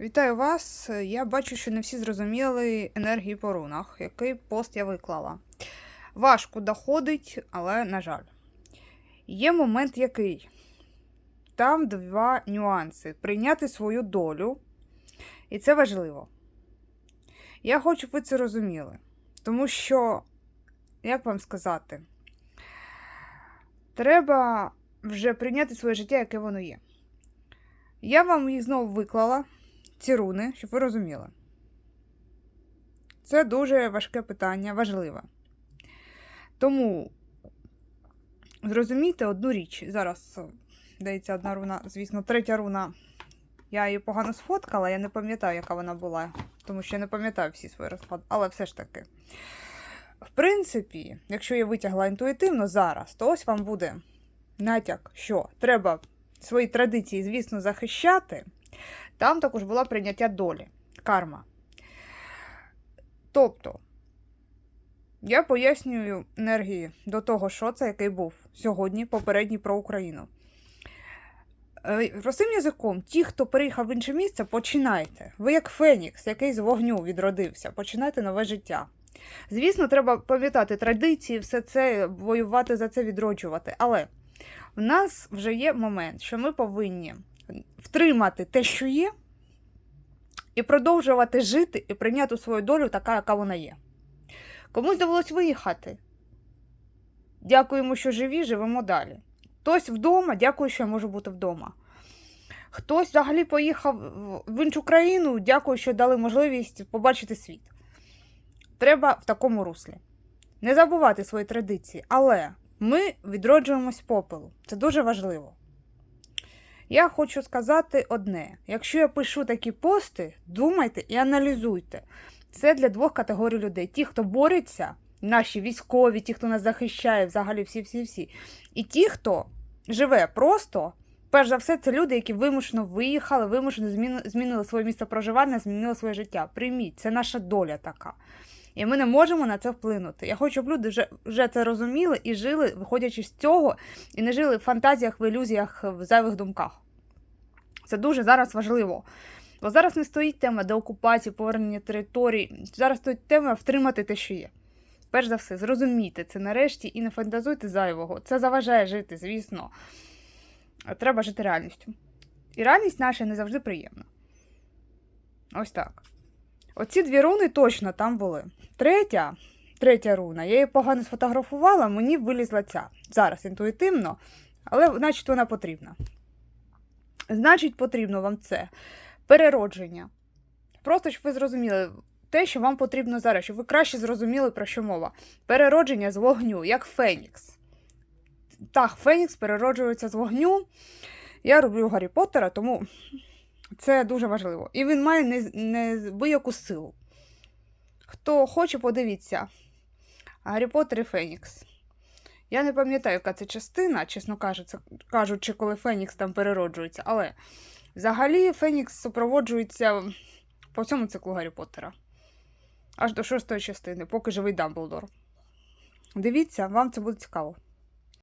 Вітаю вас. Я бачу, що не всі зрозуміли енергії по рунах, який пост я виклала. Важко доходить, але, на жаль. Є момент який. Там два нюанси: прийняти свою долю, і це важливо. Я хочу, щоб ви це розуміли. Тому що, як вам сказати, треба вже прийняти своє життя, яке воно є. Я вам їх знову виклала ці руни, щоб ви розуміли. Це дуже важке питання, важливе. Тому зрозумійте одну річ. Зараз дається одна руна, звісно, третя руна. Я її погано сфоткала, я не пам'ятаю, яка вона була, тому що я не пам'ятаю всі свої розклади, але все ж таки. В принципі, якщо я витягла інтуїтивно зараз, то ось вам буде натяк, що треба свої традиції, звісно, захищати. Там також було прийняття долі, карма. Тобто, я пояснюю енергії до того, що це, який був сьогодні, попередній про Україну. Е, Простим язиком, ті, хто переїхав в інше місце, починайте. Ви як Фенікс, який з вогню відродився, починайте нове життя. Звісно, треба пам'ятати традиції, все це, воювати за це, відроджувати. Але в нас вже є момент, що ми повинні втримати те, що є, і продовжувати жити і прийняти свою долю така, яка вона є. Комусь довелось виїхати. Дякуємо, що живі, живемо далі. Хтось вдома, дякую, що я можу бути вдома. Хтось взагалі поїхав в іншу країну, дякую, що дали можливість побачити світ. Треба в такому руслі. Не забувати свої традиції, але ми відроджуємось попелу. Це дуже важливо. Я хочу сказати одне: якщо я пишу такі пости, думайте і аналізуйте. Це для двох категорій людей: ті, хто бореться, наші військові, ті, хто нас захищає, взагалі всі-всі-всі. І ті, хто живе просто, перш за все, це люди, які вимушено виїхали, вимушено змінили своє місце проживання, змінили своє життя. Прийміть, це наша доля така. І ми не можемо на це вплинути. Я хочу, щоб люди вже, вже це розуміли і жили, виходячи з цього, і не жили в фантазіях, в ілюзіях, в зайвих думках. Це дуже зараз важливо. Бо зараз не стоїть тема деокупації, повернення територій. Зараз стоїть тема втримати те, що є. Перш за все, зрозумійте це нарешті і не фантазуйте зайвого. Це заважає жити, звісно. Треба жити реальністю. І реальність наша не завжди приємна. Ось так. Оці дві руни точно там були. Третя, третя руна, я її погано сфотографувала, мені вилізла ця. Зараз інтуїтивно, але значить вона потрібна. Значить, потрібно вам це переродження. Просто щоб ви зрозуміли те, що вам потрібно зараз, щоб ви краще зрозуміли, про що мова. Переродження з вогню, як Фенікс. Так, Фенікс перероджується з вогню. Я роблю Гаррі Поттера, тому це дуже важливо. І він має неабияку силу. Хто хоче, подивіться. Гаррі Поттер і Фенікс. Я не пам'ятаю, яка це частина, чесно кажучи, коли Фенікс там перероджується, але взагалі Фенікс супроводжується по всьому циклу Гаррі Поттера. Аж до шостої частини, поки живий Дамблдор. Дивіться, вам це буде цікаво.